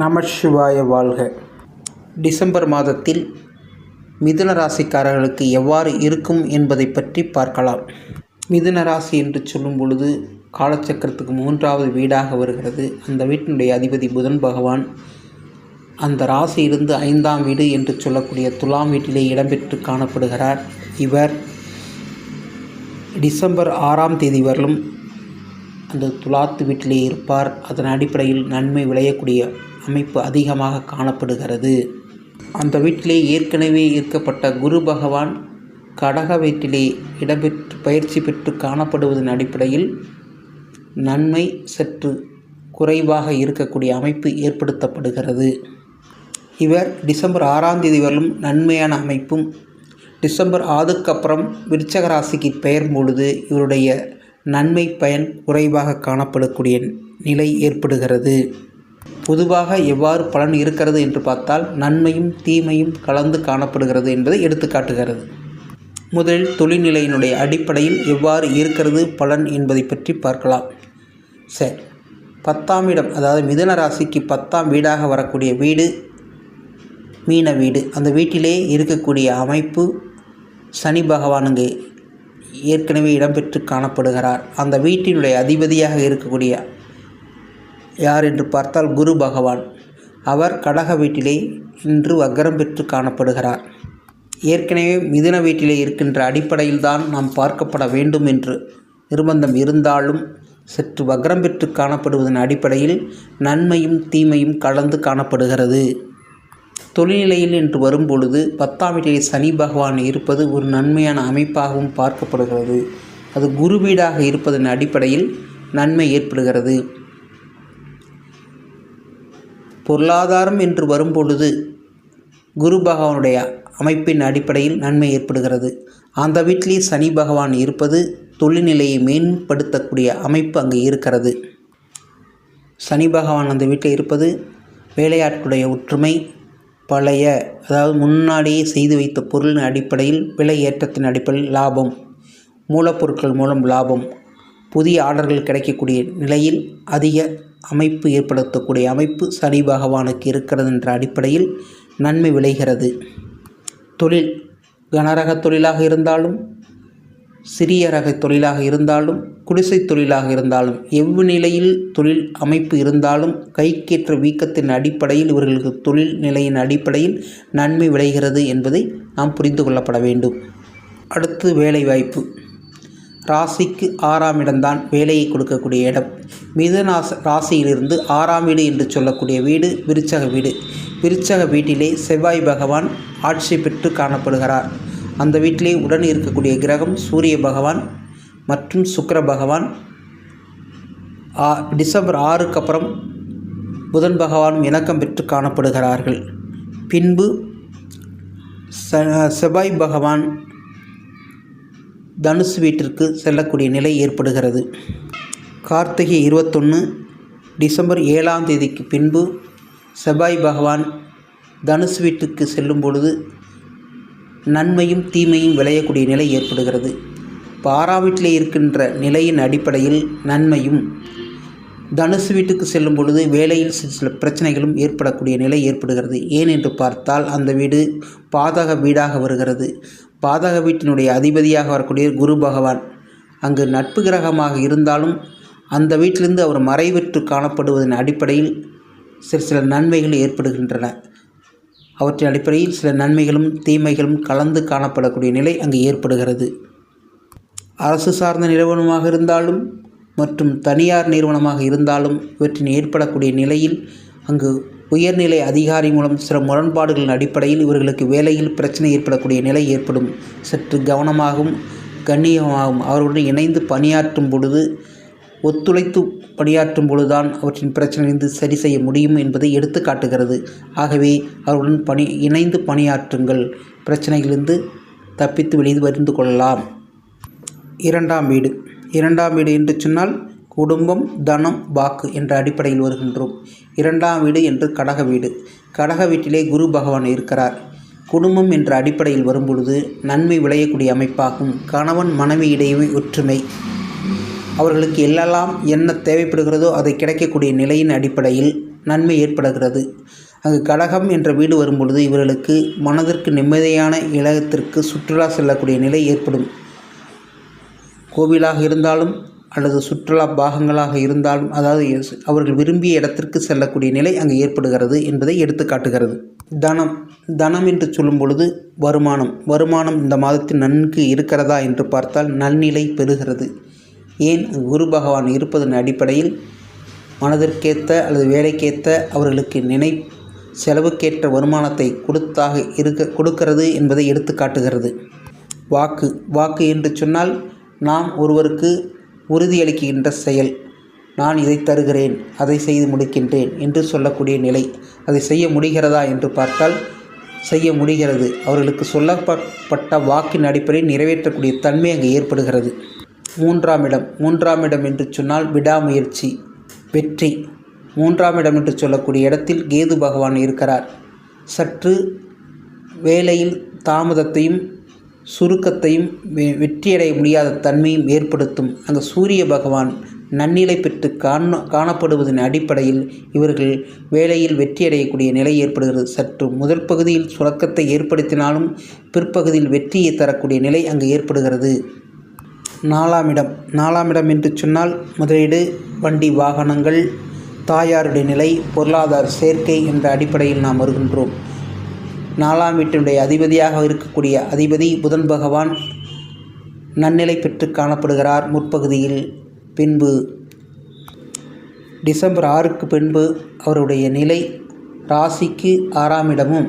நமசிவாய வாழ்க. டிசம்பர் மாதத்தில் மிதுன ராசிக்காரர்களுக்கு எவ்வாறு இருக்கும் என்பதை பற்றி பார்க்கலாம். மிதுன ராசி என்று சொல்லும் பொழுது காலச்சக்கரத்துக்கு மூன்றாவது வீடாக வருகிறது. அந்த வீட்டினுடைய அதிபதி புதன் பகவான் அந்த ராசியிலிருந்து ஐந்தாம் வீடு என்று சொல்லக்கூடிய துலாம் வீட்டிலே இடம்பெற்று காணப்படுகிறார். இவர் டிசம்பர் ஆறாம் தேதி வரலும் அந்த துலாத்து வீட்டிலே இருப்பார். அதன் அடிப்படையில் நன்மை விளையக்கூடிய அமைப்பு அதிகமாக காணப்படுகிறது. அந்த வீட்டிலே ஏற்கனவே இருக்கப்பட்ட குரு பகவான் கடக வீட்டிலே இடம்பெற்று பயிற்சி பெற்று காணப்படுவதன் அடிப்படையில் நன்மை சற்று குறைவாக இருக்கக்கூடிய அமைப்பு ஏற்படுத்தப்படுகிறது. இவர் டிசம்பர் ஆறாம் தேதி வரலும் நன்மையான அமைப்பும் டிசம்பர் ஆதுக்கப்புறம் விருச்சக ராசிக்கு பெயரும் பொழுது இவருடைய நன்மை பயன் குறைவாக காணப்படக்கூடிய நிலை ஏற்படுகிறது. பொதுவாக எவ்வாறு பலன் இருக்கிறது என்று பார்த்தால் நன்மையும் தீமையும் கலந்து காணப்படுகிறது என்பதை எடுத்துக்காட்டுகிறது முதலில் தொழில்நிலையினுடைய அடிப்படையில் எவ்வாறு இருக்கிறது பலன் என்பதை பற்றி பார்க்கலாம். சரி. பத்தாம் இடம் அதாவது மிதுன ராசிக்கு பத்தாம் வீடாக வரக்கூடிய வீடு மீன வீடு. அந்த வீட்டிலே இருக்கக்கூடிய அமைப்பு சனி பகவானுங்க ஏற்கனவே இடம்பெற்று காணப்படுகிறார். அந்த வீட்டினுடைய அதிபதியாக இருக்கக்கூடிய யார் என்று பார்த்தால் குரு பகவான். அவர் கடக வீட்டிலே இன்று வக்கரம் பெற்று காணப்படுகிறார். ஏற்கனவே மிதுன வீட்டிலே இருக்கின்ற அடிப்படையில்தான் நாம் பார்க்கப்பட வேண்டும் என்று நிர்பந்தம் இருந்தாலும் சற்று வக்ரம் பெற்று காணப்படுவதன் அடிப்படையில் நன்மையும் தீமையும் கலந்து காணப்படுகிறது. தொழில்நிலையில் என்று வரும்பொழுது பத்தாம் வீட்டிலே சனி பகவான் இருப்பது ஒரு நன்மையான அமைப்பாகவும் பார்க்கப்படுகிறது. அது குரு வீடாக இருப்பதன் அடிப்படையில் நன்மை ஏற்படுகிறது. பொருளாதாரம் என்று வரும்பொழுது குரு பகவானுடைய அமைப்பின் அடிப்படையில் நன்மை ஏற்படுகிறது. அந்த வீட்டிலே சனி பகவான் இருப்பது தொழில்நிலையை மேம்படுத்தக்கூடிய அமைப்பு அங்கே இருக்கிறது. சனி பகவான் அந்த வீட்டில் இருப்பது வேலையாட்களுடைய ஒற்றுமை பழைய அதாவது முன்னாடியே செய்து வைத்த பொருளின் அடிப்படையில் விலை ஏற்றத்தின் அடிப்படையில் லாபம் மூலப்பொருட்கள் மூலம் லாபம் புதிய ஆர்டர்கள் கிடைக்கக்கூடிய நிலையில் அதிக அமைப்பு ஏற்படுத்தக்கூடிய அமைப்பு சனி பகவானுக்கு இருக்கிறது என்ற அடிப்படையில் நன்மை விளைகிறது. தொழில் கனரக தொழிலாக இருந்தாலும் சிறிய ரக தொழிலாக இருந்தாலும் குடிசை தொழிலாக இருந்தாலும் எவ்வு நிலையில் தொழில் அமைப்பு இருந்தாலும் கைக்கேற்ற வீக்கத்தின் அடிப்படையில் இவர்களுக்கு தொழில் நிலையின் அடிப்படையில் நன்மை விளைகிறது என்பதை நாம் புரிந்து கொள்ளப்பட வேண்டும். அடுத்து வேலைவாய்ப்பு. ராசிக்கு ஆறாம் இடம்தான் வேலையை கொடுக்கக்கூடிய இடம். மிதுனாச ராசியிலிருந்து ஆறாம் வீடு என்று சொல்லக்கூடிய வீடு விருச்சக வீடு. விருச்சக வீட்டிலே செவ்வாய் பகவான் ஆட்சி பெற்று காணப்படுகிறார். அந்த வீட்டிலே உடன் இருக்கக்கூடிய கிரகம் சூரிய பகவான் மற்றும் சுக்கர பகவான். ஆ டிசம்பர் ஆறுக்கு அப்புறம் புதன் பகவானும் இணக்கம் பெற்று காணப்படுகிறார்கள். பின்பு செவ்வாய் பகவான் தனுசு வீட்டிற்கு செல்லக்கூடிய நிலை ஏற்படுகிறது. கார்த்திகை இருபத்தொன்று டிசம்பர் ஏழாம் தேதிக்கு பின்பு செவ்வாய் பகவான் தனுசு வீட்டுக்கு செல்லும் பொழுது நன்மையும் தீமையும் விளையக்கூடிய நிலை ஏற்படுகிறது. இப்போ ஆறாம் வீட்டிலே இருக்கின்ற நிலையின் அடிப்படையில் நன்மையும் தனுசு வீட்டுக்கு செல்லும் பொழுது வேலையில் சில சில பிரச்சனைகளும் ஏற்படக்கூடிய நிலை ஏற்படுகிறது. ஏன் என்று பார்த்தால் அந்த வீடு பாதக வீடாக வருகிறது. பாதக வீட்டினுடைய அதிபதியாக வரக்கூடிய குரு பகவான் அங்கு நட்பு கிரகமாக இருந்தாலும் அந்த வீட்டிலிருந்து அவர் மறைவிற்று காணப்படுவதன் அடிப்படையில் சில சில நன்மைகள் ஏற்படுகின்றன. அவற்றின் அடிப்படையில் சில நன்மைகளும் தீமைகளும் கலந்து காணப்படக்கூடிய நிலை அங்கு ஏற்படுகிறது. அரசு சார்ந்த நிறுவனமாக இருந்தாலும் மற்றும் தனியார் நிறுவனமாக இருந்தாலும் இவற்றின் ஏற்படக்கூடிய நிலையில் அங்கு உயர்நிலை அதிகாரி மூலம் சில முரண்பாடுகளின் அடிப்படையில் இவர்களுக்கு வேலையில் பிரச்சனை ஏற்படக்கூடிய நிலை ஏற்படும். சற்று கவனமாகவும் கண்ணியமாகவும் அவர்களுடன் இணைந்து பணியாற்றும் பொழுது ஒத்துழைத்து பணியாற்றும் பொழுதுதான் அவற்றின் பிரச்சனையிலிருந்து சரி செய்ய முடியும் என்பதை எடுத்து காட்டுகிறது. ஆகவே அவர்களுடன் பணி இணைந்து பணியாற்றுங்கள். பிரச்சனையிலிருந்து தப்பித்து வெளியே வருந்து கொள்ளலாம். இரண்டாம் வீடு. இரண்டாம் வீடு என்று சொன்னால் குடும்பம் தனம் வாக்கு என்ற அடிப்படையில் வருகின்றோம். இரண்டாம் வீடு என்று கடக வீடு. கடக வீட்டிலே குரு பகவான் இருக்கிறார். குடும்பம் என்ற அடிப்படையில் வரும்பொழுது நன்மை விளையக்கூடிய அமைப்பாகும். கணவன் மனைவி இடையே ஒற்றுமை. அவர்களுக்கு எல்லாம் என்ன தேவைப்படுகிறதோ அதை கிடைக்கக்கூடிய நிலையின் அடிப்படையில் நன்மை ஏற்படுகிறது. அங்கு கடகம் என்ற வீடு வரும்பொழுது இவர்களுக்கு மனதிற்கு நிம்மதியான இலகத்திற்கு சுற்றுலா செல்லக்கூடிய நிலை ஏற்படும். கோவிலாக இருந்தாலும் அல்லது சுற்றுலா பாகங்களாக இருந்தாலும் அதாவது அவர்கள் விரும்பிய இடத்திற்கு செல்லக்கூடிய நிலை அங்கு ஏற்படுகிறது என்பதை எடுத்து காட்டுகிறது. தனம் தனம் என்று சொல்லும் பொழுது வருமானம். வருமானம் இந்த மாதத்தில் நன்கு இருக்கிறதா என்று பார்த்தால் நன்னிலை பெறுகிறது. ஏன் குரு பகவான் இருப்பதன் அடிப்படையில் மனதிற்கேற்ற அல்லது வேலைக்கேற்ற அவர்களுக்கு நினை செலவுக்கேற்ற வருமானத்தை கொடுத்தாக இருக்க கொடுக்கிறது என்பதை எடுத்து காட்டுகிறது. வாக்கு வாக்கு என்று சொன்னால் நாம் ஒருவருக்கு உறுதியளிக்கின்ற செயல். நான் இதை தருகிறேன் அதை செய்து முடிக்கின்றேன் என்று சொல்லக்கூடிய நிலை. அதை செய்ய முடிகிறதா என்று பார்த்தால் செய்ய முடிகிறது. அவர்களுக்கு சொல்லப்பட்ட வாக்கின் அடிப்படையில் நிறைவேற்றக்கூடிய தன்மை அங்கு ஏற்படுகிறது. மூன்றாம் இடம். மூன்றாம் இடம் என்று சொன்னால் விடாமுயற்சி வெற்றி. மூன்றாம் இடம் என்று சொல்லக்கூடிய இடத்தில் கேது பகவான் இருக்கிறார். சற்று வேலையில் தாமதத்தையும் சுருக்கத்தையும் வெ- வெற்றியடைய முடியாத தன்மையும் ஏற்படுத்தும் அந்த சூரிய பகவான் நன்னிலை பெற்று காண காணப்படுவதன் அடிப்படையில் இவர்கள் வேலையில் வெற்றியடையக்கூடிய நிலை ஏற்படுகிறது. சற்று முதல் பகுதியில் சுரக்கத்தை ஏற்படுத்தினாலும் பிற்பகுதியில் வெற்றியை தரக்கூடிய நிலை அங்கு ஏற்படுகிறது. நாலாம் இடம். நாலாம் இடம் என்று சொன்னால் முதலீடு வண்டி வாகனங்கள் தாயாருடைய நிலை பொருளாதார சேர்க்கை என்ற அடிப்படையில் நாம் வருகின்றோம். நாலாம் வீட்டினுடைய அதிபதியாக இருக்கக்கூடிய அதிபதி புதன் பகவான் நன்னிலை பெற்று காணப்படுகிறார் முற்பகுதியில். பின்பு டிசம்பர் ஆறுக்கு பின்பு அவருடைய நிலை ராசிக்கு ஆறாம் இடமும்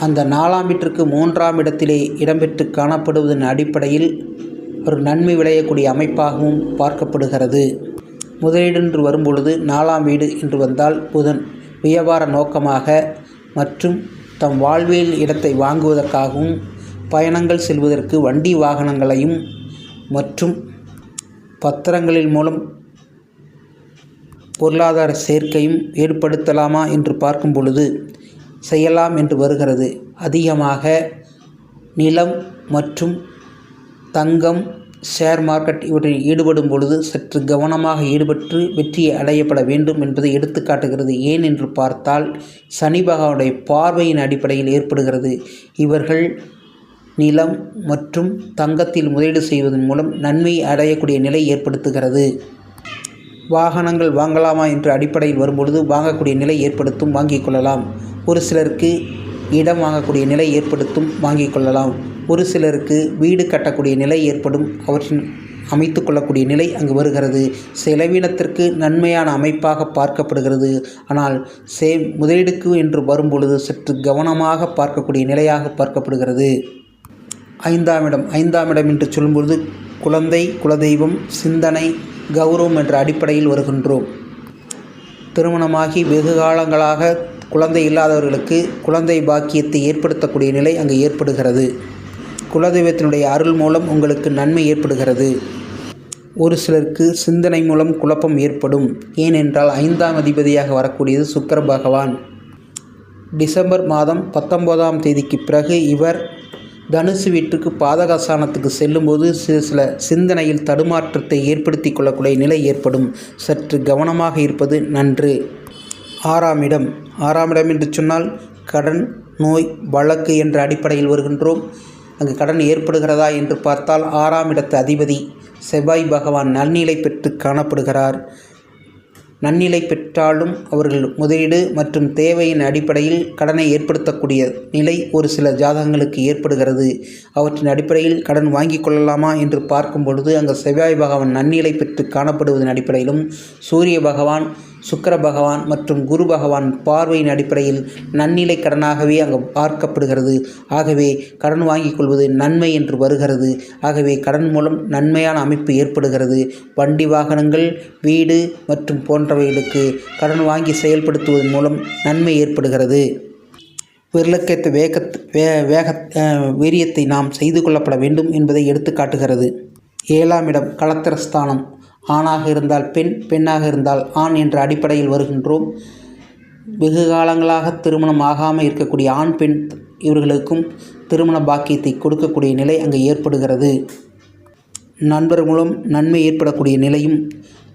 அந்த நாலாம் வீட்டிற்கு மூன்றாம் இடத்திலே இடம்பெற்று காணப்படுவதன் அடிப்படையில் ஒரு நன்மை விளையக்கூடிய அமைப்பாகவும் பார்க்கப்படுகிறது. முதலீடு என்று வரும்பொழுது நாலாம் வீடு என்று வந்தால் புதன் வியாபார நோக்கமாக மற்றும் தம் வாழ்வியல் இடத்தை வாங்குவதற்காகவும் பயணங்கள் செல்வதற்கு வண்டி வாகனங்களையும் மற்றும் பத்திரங்களின் மூலம் பொருளாதார சேர்க்கையும் ஏற்படுத்தலாமா என்று பார்க்கும் பொழுது செய்யலாம் என்று வருகிறது. அதிகமாக நிலம் மற்றும் தங்கம் ஷேர் மார்க்கெட் இவற்றில் ஈடுபடும் பொழுது சற்று கவனமாக ஈடுபட்டு வெற்றியை அடையப்பட வேண்டும் என்பதை எடுத்துக்காட்டுகிறது ஏன் என்று பார்த்தால் சனி பகவானுடைய பார்வையின் அடிப்படையில் ஏற்படுகிறது. இவர்கள் நிலம் மற்றும் தங்கத்தில் முதலீடு செய்வதன் மூலம் நன்மை அடையக்கூடிய நிலை ஏற்படுத்துகிறது. வாகனங்கள் வாங்கலாமா என்ற அடிப்படையில் வரும்பொழுது வாங்கக்கூடிய நிலை ஏற்படுத்தும் வாங்கிக் கொள்ளலாம். ஒரு சிலருக்கு இடம் வாங்கக்கூடிய நிலை ஏற்படுத்தும் வாங்கிக் கொள்ளலாம். ஒரு சிலருக்கு வீடு கட்டக்கூடிய நிலை ஏற்படும். அவற்றின் அமைத்து கொள்ளக்கூடிய நிலை அங்கு வருகிறது. செலவினத்திற்கு நன்மையான அமைப்பாக பார்க்கப்படுகிறது. ஆனால் சே முதலீடுக்கு என்று வரும்பொழுது சற்று கவனமாக பார்க்கக்கூடிய நிலையாக பார்க்கப்படுகிறது. ஐந்தாம் இடம் ஐந்தாம் இடம் என்று சொல்லும்பொழுது குழந்தை குலதெய்வம் சிந்தனை கௌரவம் என்ற அடிப்படையில் வருகின்றோம். திருமணமாகி வெகு காலங்களாக குழந்தை இல்லாதவர்களுக்கு குழந்தை பாக்கியத்தை ஏற்படுத்தக்கூடிய நிலை அங்கு ஏற்படுகிறது. குலதெய்வத்தினுடைய அருள் மூலம் உங்களுக்கு நன்மை ஏற்படுகிறது. ஒரு சிலருக்கு சிந்தனை மூலம் குழப்பம் ஏற்படும். ஏனென்றால் ஐந்தாம் அதிபதியாக வரக்கூடியது சுக்கர பகவான். டிசம்பர் மாதம் பத்தொன்பதாம் தேதிக்கு பிறகு இவர் தனுசு வீட்டுக்கு பாதகாசானத்துக்கு செல்லும்போது சில சில சிந்தனையில் தடுமாற்றத்தை ஏற்படுத்தி கொள்ளக்கூடிய நிலை ஏற்படும். சற்று கவனமாக இருப்பது நன்று. ஆறாம் இடம். ஆறாம் இடம் என்று சொன்னால் கடன் நோய் வழக்கு என்ற அடிப்படையில் வருகின்றோம். அங்கு கடன் ஏற்படுகிறதா என்று பார்த்தால் ஆறாம் இடத்து அதிபதி செவ்வாய் பகவான் நன்னிலை பெற்று காணப்படுகிறார். நன்னிலை பெற்றாலும் அவர்கள் முதலீடு மற்றும் தேவையின் அடிப்படையில் கடனை ஏற்படுத்தக்கூடிய நிலை ஒரு சில ஜாதகங்களுக்கு ஏற்படுகிறது. அவற்றின் அடிப்படையில் கடன் வாங்கிக் கொள்ளலாமா என்று பார்க்கும் பொழுது அங்கே செவ்வாய் பகவான் நன்னிலை பெற்று காணப்படுவதன் அடிப்படையிலும் சூரிய பகவான் சுக்கர பகவான் மற்றும் குரு பகவான் பார்வையின் அடிப்படையில் நன்னிலை கடனாகவே அங்கு பார்க்கப்படுகிறது. ஆகவே கடன் வாங்கிக் கொள்வது நன்மை என்று வருகிறது. ஆகவே கடன் மூலம் நன்மையான அமைப்பு ஏற்படுகிறது. வண்டி வாகனங்கள் வீடு மற்றும் போன்றவைகளுக்கு கடன் வாங்கி செயல்படுத்துவதன் மூலம் நன்மை ஏற்படுகிறது. விரலக்கேத்த வேகத் வே வேக வீரியத்தை நாம் செய்து கொள்ளப்பட வேண்டும் என்பதை எடுத்து காட்டுகிறது ஏழாம் இடம் கலத்திரஸ்தானம். ஆணாக இருந்தால் பெண் பெண்ணாக இருந்தால் ஆண் என்ற அடிப்படையில் வருகின்றோம். வெகு காலங்களாக திருமணம் ஆகாமல் இருக்கக்கூடிய ஆண் பெண் இவர்களுக்கும் திருமண பாக்கியத்தை கொடுக்கக்கூடிய நிலை அங்கு ஏற்படுகிறது. நண்பர் மூலம் நன்மை ஏற்படக்கூடிய நிலையும்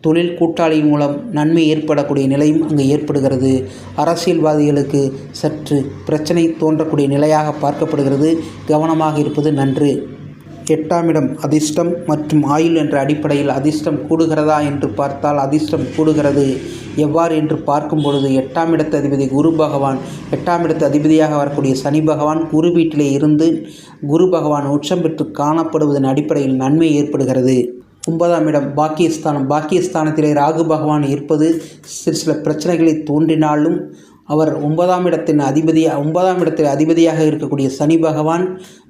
தொழில் கூட்டாளி மூலம் நன்மை ஏற்படக்கூடிய நிலையும் அங்கு ஏற்படுகிறது. அரசியல்வாதிகளுக்கு சற்று பிரச்சனை தோன்றக்கூடிய நிலையாக பார்க்கப்படுகிறது. கவனமாக இருப்பது நன்று. எட்டாம் இடம் அதிர்ஷ்டம் மற்றும் ஆயுள் என்ற அடிப்படையில் அதிர்ஷ்டம் கூடுகிறதா என்று பார்த்தால் அதிர்ஷ்டம் கூடுகிறது. எவ்வாறு என்று பார்க்கும் பொழுது எட்டாம் இடத்து அதிபதி குரு பகவான் எட்டாம் இடத்து அதிபதியாக வரக்கூடிய சனி பகவான் குரு வீட்டிலே இருந்து குரு பகவான் உச்சம் பெற்று காணப்படுவதன் அடிப்படையில் நன்மை ஏற்படுகிறது. ஒன்பதாம் இடம் பாக்கியஸ்தானம். பாக்கியஸ்தானத்திலே ராகு பகவான் இருப்பது சிறு சில பிரச்சனைகளை தோன்றினாலும் அவர் ஒன்பதாம் இடத்தின் அதிபதி ஒன்பதாம் இடத்தில் அதிபதியாக இருக்கக்கூடிய சனி பகவான்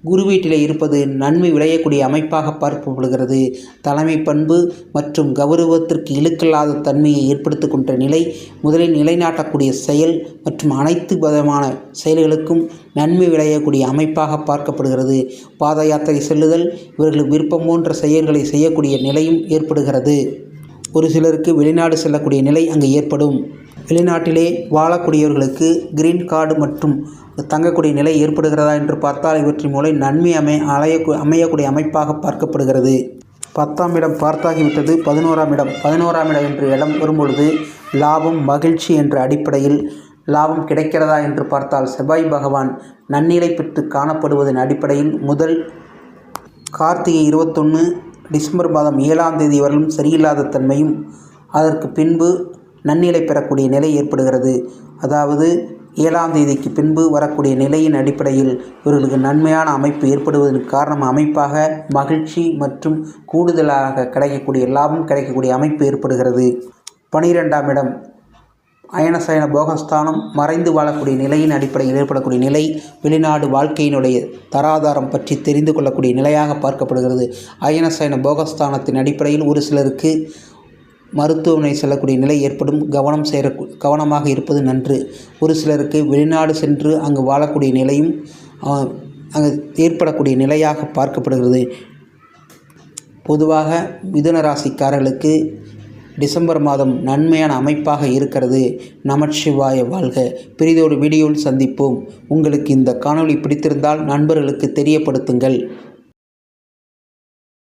குரு வீட்டிலே இருப்பது நன்மை விளையக்கூடிய அமைப்பாக பார்க்கப்படுகிறது. தலைமை பண்பு மற்றும் கௌரவத்திற்கு இழுக்கில்லாத தன்மையை ஏற்படுத்தி கொண்ட நிலை முதலில் நிலைநாட்டக்கூடிய செயல் மற்றும் அனைத்து விதமான செயல்களுக்கும் நன்மை விளையக்கூடிய அமைப்பாக பார்க்கப்படுகிறது. பாத யாத்திரை செல்லுதல் இவர்கள் விருப்பம் போன்ற செயல்களை செய்யக்கூடிய நிலையும் ஏற்படுகிறது. ஒரு சிலருக்கு வெளிநாடு செல்லக்கூடிய நிலை அங்கு ஏற்படும். வெளிநாட்டிலே வாழக்கூடியவர்களுக்கு கிரீன் கார்டு மற்றும் தங்கக்கூடிய நிலை ஏற்படுகிறதா என்று பார்த்தால் இவற்றின் மூலம் நன்மை அமை அலைய அமையக்கூடிய அமைப்பாக பார்க்கப்படுகிறது. பத்தாம் இடம் பார்த்தாகிவிட்டது. பதினோராம் இடம். பதினோராம் இடம் என்ற இடம் வரும்பொழுது லாபம் மகிழ்ச்சி என்ற அடிப்படையில் லாபம் கிடைக்கிறதா என்று பார்த்தால் செவ்வாய் பகவான் நன்னிலை பெற்று காணப்படுவதன் அடிப்படையில் முதல் கார்த்திகை இருபத்தொன்று டிசம்பர் மாதம் ஏழாம் தேதி வரலும் சரியில்லாத தன்மையும் அதற்கு பின்பு நன்னிலை பெறக்கூடிய நிலை ஏற்படுகிறது. அதாவது ஏழாம் தேதிக்கு பின்பு வரக்கூடிய நிலையின் அடிப்படையில் இவர்களுக்கு நன்மையான அமைப்பு ஏற்படுவதற்கு காரணம் அமைப்பாக மகிழ்ச்சி மற்றும் கூடுதலாக கிடைக்கக்கூடிய லாபம் கிடைக்கக்கூடிய அமைப்பு ஏற்படுகிறது. பனிரெண்டாம் இடம் அயனசயன போகஸ்தானம் மறைந்து வாழக்கூடிய நிலையின் அடிப்படையில் ஏற்படக்கூடிய நிலை வெளிநாடு வாழ்க்கையினுடைய தராதாரம் பற்றி தெரிந்து கொள்ளக்கூடிய நிலையாக பார்க்கப்படுகிறது. அயனசயன போகஸ்தானத்தின் அடிப்படையில் ஒரு சிலருக்கு மருத்துவமனை செல்லக்கூடிய நிலை ஏற்படும். கவனம் சேர கவனமாக இருப்பது நன்று. ஒரு சிலருக்கு வெளிநாடு சென்று அங்கு வாழக்கூடிய நிலையும் அங்கு ஏற்படக்கூடிய நிலையாக பார்க்கப்படுகிறது. பொதுவாக மிதுன ராசிக்காரர்களுக்கு டிசம்பர் மாதம் நன்மையான அமைப்பாக இருக்கிறது. நமச்சிவாய வாழ்க. பிரிதோடு வீடியோவில் சந்திப்போம். உங்களுக்கு இந்த காணொளி பிடித்திருந்தால் நண்பர்களுக்கு தெரியப்படுத்துங்கள்.